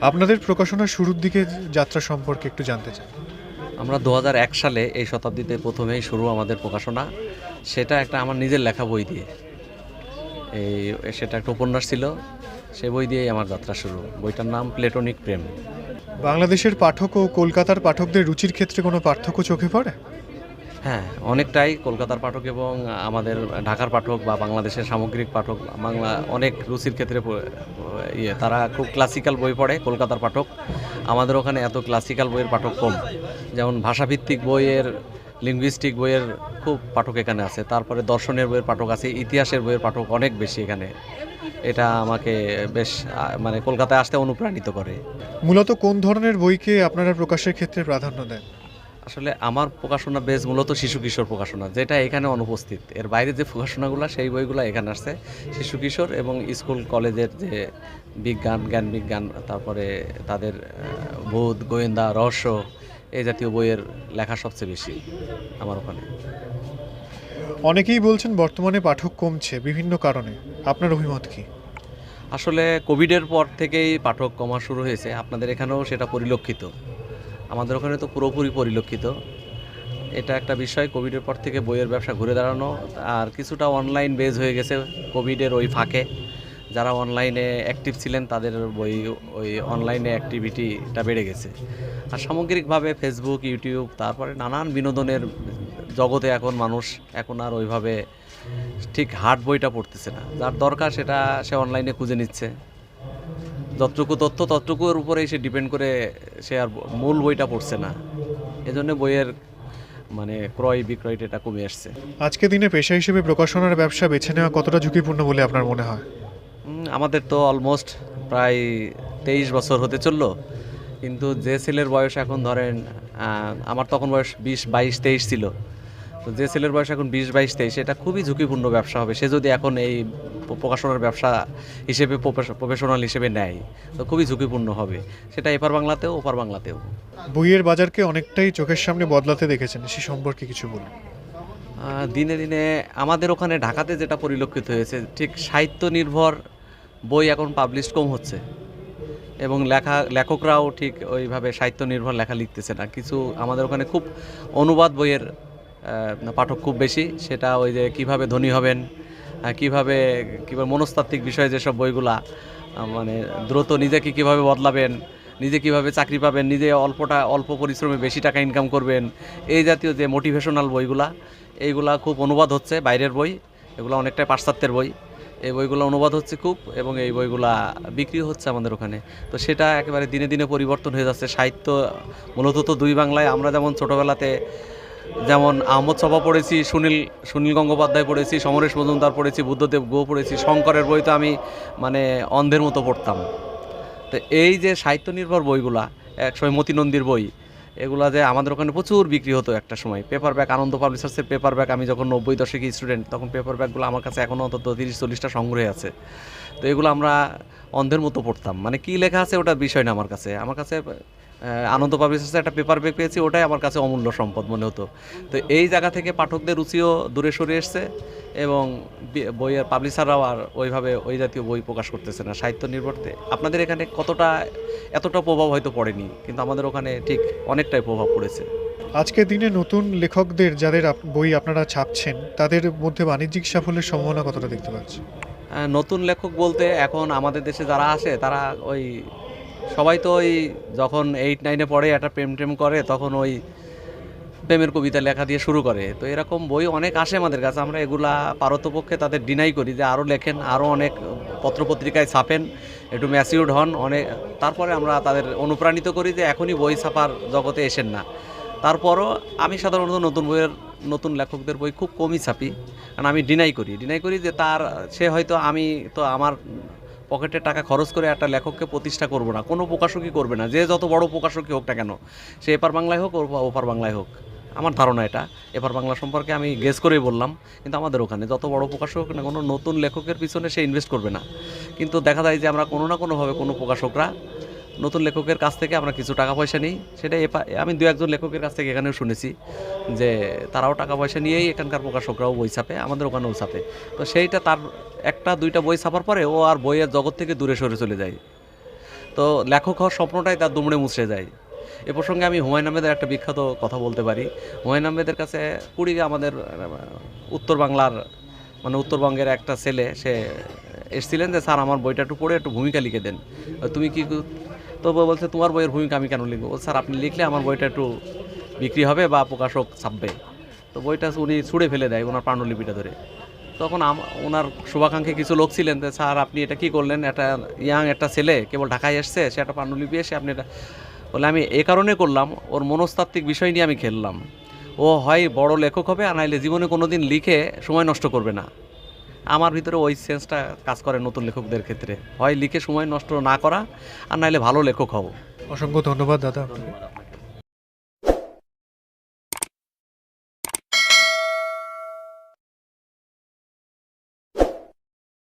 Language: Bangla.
আপনাদের প্রকাশনার শুরুর দিকে যাত্রা সম্পর্কে একটু জানতে চাই। আমরা দু হাজার এক সালে এই শতাব্দীতে প্রথমেই শুরু আমাদের প্রকাশনা। সেটা একটা আমার নিজের লেখা বই দিয়ে। এই সেটা একটা উপন্যাস ছিল। সেই বই দিয়েই আমার যাত্রা শুরু। বইটার নাম প্লেটোনিক প্রেম। বাংলাদেশের পাঠক ও কলকাতার পাঠকদের রুচির ক্ষেত্রে কোনো পার্থক্য চোখে পড়ে? হ্যাঁ অনেকটাই কলকাতার পাঠক এবং আমাদের ঢাকার পাঠক বা বাংলাদেশের সামগ্রিক পাঠক, বাংলা অনেক রুচির ক্ষেত্রে ইয়ে তারা খুব ক্লাসিক্যাল বই পড়ে, কলকাতার পাঠক। আমাদের ওখানে এত ক্লাসিক্যাল বইয়ের পাঠক কম। যেমন ভাষাভিত্তিক বইয়ের লিঙ্গুইস্টিক বইয়ের খুব পাঠক এখানে আছে। তারপরে দর্শনের বইয়ের পাঠক আছে, ইতিহাসের বইয়ের পাঠক অনেক বেশি এখানে। এটা আমাকে বেশ মানে কলকাতায় আসতে অনুপ্রাণিত করে। মূলত কোন ধরনের বইকে আপনারা প্রকাশের ক্ষেত্রে প্রাধান্য দেন? আসলে আমার প্রকাশনা বেশ মূলত শিশু কিশোর প্রকাশনা যেটা এখানে অনুপস্থিত। এর বাইরে যে প্রকাশনাগুলো সেই বইগুলো এখানে আসছে। শিশু কিশোর এবং স্কুল কলেজের যে বিজ্ঞান জ্ঞান বিজ্ঞান তারপরে তাদের ভূত গোয়েন্দা রহস্য এই জাতীয় বইয়ের লেখা সবচেয়ে বেশি আমার ওখানে। অনেকেই বলছেন বর্তমানে পাঠক কমছে বিভিন্ন কারণে। আপনার অভিমত কি? আসলে কোভিডের পর থেকেই পাঠক কমা শুরু হয়েছে। আপনাদের এখানেও সেটা পরিলক্ষিত। আমাদের ওখানে তো পুরোপুরি পরিলক্ষিত। এটা একটা বিষয়, কোভিডের পর থেকে বইয়ের ব্যবসা ঘুরে দাঁড়ানো, আর কিছুটা অনলাইন বেজ হয়ে গেছে কোভিডের ওই ফাঁকে। যারা অনলাইনে অ্যাক্টিভ ছিলেন, তাদের বই, ওই অনলাইনে অ্যাক্টিভিটিটা বেড়ে গেছে। আর সামগ্রিকভাবে ফেসবুক ইউটিউব তারপরে নানান বিনোদনের জগতে এখন মানুষ, এখন আর ওইভাবে ঠিক হার্ড বইটা পড়তেছে না। যার দরকার সেটা সে অনলাইনে খুঁজে নিচ্ছে। যতটুকু তথ্য ততটুকুর উপরেই সে ডিপেন্ড করে সে আর মূল বইটা পড়ছে না। এজন্য বইয়ের মানে ক্রয় বিক্রয়টা এটা কমে আসছে। আজকে দিনে পেশা হিসেবে প্রকাশনার ব্যবসা বেছে নেওয়া কতটা ঝুঁকিপূর্ণ বলে আপনার মনে হয়? আমাদের তো অলমোস্ট প্রায় তেইশ বছর হতে চলল। কিন্তু যে ছেলের বয়স এখন ধরেন আমার তখন বয়স বিশ বাইশ তেইশ ছিল। তো যে ছেলের বয়স এখন বিশ বাইশ তেইশ এটা খুবই ঝুঁকিপূর্ণ ব্যবসা হবে। সে যদি এখন এই প্রকাশনার ব্যবসা হিসেবে প্রফেশনাল হিসেবে নেয় তো খুবই ঝুঁকিপূর্ণ হবে। সেটা এপার বাংলাতেও ওপার বাংলাতেও। বইয়ের বাজারকে অনেকটাই চোখের সামনে বদলাতে দেখেছেন সে সম্পর্কে কিছু বলুন। দিনে দিনে আমাদের ওখানে ঢাকাতে যেটা পরিলক্ষিত হয়েছে ঠিক সাহিত্য নির্ভর বই এখন পাবলিশ কম হচ্ছে। এবং লেখা লেখকরাও ঠিক ওইভাবে সাহিত্য নির্ভর লেখা লিখতেছে না। কিছু আমাদের ওখানে খুব অনুবাদ বইয়ের পাঠক খুব বেশি। সেটা ওই যে কীভাবে ধনী হবেন কীভাবে কীভাবে মনস্তাত্ত্বিক বিষয়ে যেসব বইগুলা মানে দ্রুত নিজেকে কীভাবে বদলাবেন, নিজে কীভাবে চাকরি পাবেন, নিজে অল্পটা, অল্প পরিশ্রমে বেশি টাকা ইনকাম করবেন, এই জাতীয় যে মোটিভেশনাল বইগুলা, এইগুলা খুব অনুবাদ হচ্ছে বাইরের বই, এগুলো অনেকটাই পাশ্চাত্যের বই। এই বইগুলো অনুবাদ হচ্ছে খুব এবং এই বইগুলা বিক্রি হচ্ছে আমাদের ওখানে। তো সেটা একেবারে দিনে দিনে পরিবর্তন হয়ে যাচ্ছে। সাহিত্য, মূলত তো দুই বাংলায় আমরা যেমন ছোটোবেলাতে যেমন আহমদ সভা পড়েছি, সুনীল সুনীল গঙ্গোপাধ্যায় পড়েছি, সমরেশ মজুমদার পড়েছি, বুদ্ধদেব গো পড়েছি, শঙ্করের বই তো আমি মানে অন্ধের মতো পড়তাম। তো এই যে সাহিত্য নির্ভর বইগুলা, একসময় মতিনন্দীর বই, এগুলা যে আমাদের ওখানে প্রচুর বিক্রি হতো একটা সময়। পেপার ব্যাগ আনন্দ পাবলিশার্সের পেপার ব্যাগ আমি যখন নব্বই দশকে স্টুডেন্ট তখন পেপার ব্যাগগুলো আমার কাছে এখনও অন্তত তিরিশ, চল্লিশটা সংগ্রহে আছে। তো এগুলো আমরা অন্ধের মতো পড়তাম। মানে কি লেখা আছে ওটা বিষয় না আমার কাছে। আমার কাছে আনন্দ পাবলিশার্সের একটা পেপার ব্যাগ পেয়েছি, ওটাই আমার কাছে অমূল্য সম্পদ মনে হতো। তো এই জায়গা থেকে পাঠকদের রুচিও দূরে সরে এসছে এবং বইয়ের পাবলিশাররাও আর ওইভাবে ওই জাতীয় বই প্রকাশ করতেছে না, সাহিত্য নির্ভরতে। আপনাদের এখানে কতটা, এতটা প্রভাব হয়তো পড়েনি, কিন্তু আমাদের ওখানে ঠিক অনেকটাই প্রভাব পড়েছে। আজকের দিনে নতুন লেখকদের যাদের বই আপনারা ছাপছেন, তাদের মধ্যে বাণিজ্যিক সাফল্যের সম্ভাবনা কতটা দেখতে পাচ্ছেন? নতুন লেখক বলতে এখন আমাদের দেশে যারা আসে, তারা ওই সবাই তো ওই যখন এইট নাইনে পড়ে, একটা প্রেম টেম করে, তখন ওই প্রেমের কবিতা লেখা দিয়ে শুরু করে। তো এরকম বই অনেক আসে আমাদের কাছে, আমরা এগুলা পারতপক্ষে তাদের ডিনাই করি যে আরও লেখেন আরও অনেক পত্রপত্রিকায় ছাপেন, একটু ম্যাচিউর্ড হন, অনেক তারপরে আমরা তাদের অনুপ্রাণিত করি যে এখনই বই ছাপার জগতে এসেন না। তারপরও আমি সাধারণত নতুন বইয়ের নতুন লেখকদের বই খুব কমই ছাপি। কারণ আমি ডিনাই করি। ডিনাই করি যে তার, সে হয়তো আমি তো আমার পকেটে টাকা খরচ করে একটা লেখককে প্রতিষ্ঠা করব না। কোনো প্রকাশকই করবে না। যে যত বড় প্রকাশকই হোক না কেন, সে এপার বাংলায় হোক ওপার বাংলায় হোক। আমার ধারণা এটা। এপার বাংলা সম্পর্কে আমি গেস করেই বললাম। কিন্তু আমাদের ওখানে যত বড় প্রকাশক হোক না কোনো নতুন লেখকের পিছনে সে ইনভেস্ট করবে না। কিন্তু দেখা যায় যে আমরা কোনো না কোনোভাবে কোনো প্রকাশকরা নতুন লেখকের কাছ থেকে আমরা কিছু টাকা পয়সা নিই। সেটা আমি দু একজন লেখকের কাছ থেকে এখানেও শুনেছি যে তারাও টাকা পয়সা নিয়েই এখানকার প্রকাশকরাও বই ছাপে, আমাদের ওখানেও ছাপে। তো সেইটা তার একটা, দুইটা বই ছাপার পরে ও আর বইয়ের জগৎ থেকে দূরে সরে চলে যায়। তো লেখক হওয়ার স্বপ্নটাই তার দুমড়ে মুছে যায়। এ প্রসঙ্গে আমি হুমায়ুন আহমেদের একটা বিখ্যাত কথা বলতে পারি। হুমায়ুন আহমেদের কাছে কুড়িগে আমাদের, উত্তর বাংলার মানে উত্তরবঙ্গের একটা ছেলে, সে এসেছিলেন যে, স্যার, আমার বইটা একটু পড়ে, একটু ভূমিকা লিখে দেন। তুমি কু- তো বলছে, তোমার বইয়ের ভূমিকা আমি কেন লিখব? স্যার, আপনি লিখলে আমার বইটা একটু বিক্রি হবে বা প্রকাশক ছাপবে। তো বইটা উনি ছুঁড়ে ফেলে দেয় ওনার পাণ্ডুলিপিটা ধরে। তখন ওনার শুভাকাঙ্ক্ষী কিছু লোক ছিলেন স্যার, আপনি এটা কি করলেন? একটা ইয়াং একটা ছেলে কেবল ঢাকায় এসছে, সে একটা পাণ্ডুলিপি এসে আপনি এটা বলে, আমি এ কারণে করলাম, ওর মনস্তাত্ত্বিক বিষয় নিয়ে আমি খেললাম। ও হয় বড় লেখক হবে, আর নাইলে জীবনে কোনো দিন লিখে সময় নষ্ট করবে না। আমার ভিতরে ওই সেন্সটা কাজ করে নতুন লেখকদের ক্ষেত্রে। হয় লিখে সময় নষ্ট না করা, আর নাইলে ভালো লেখক হব। অসংখ্য ধন্যবাদ দাদা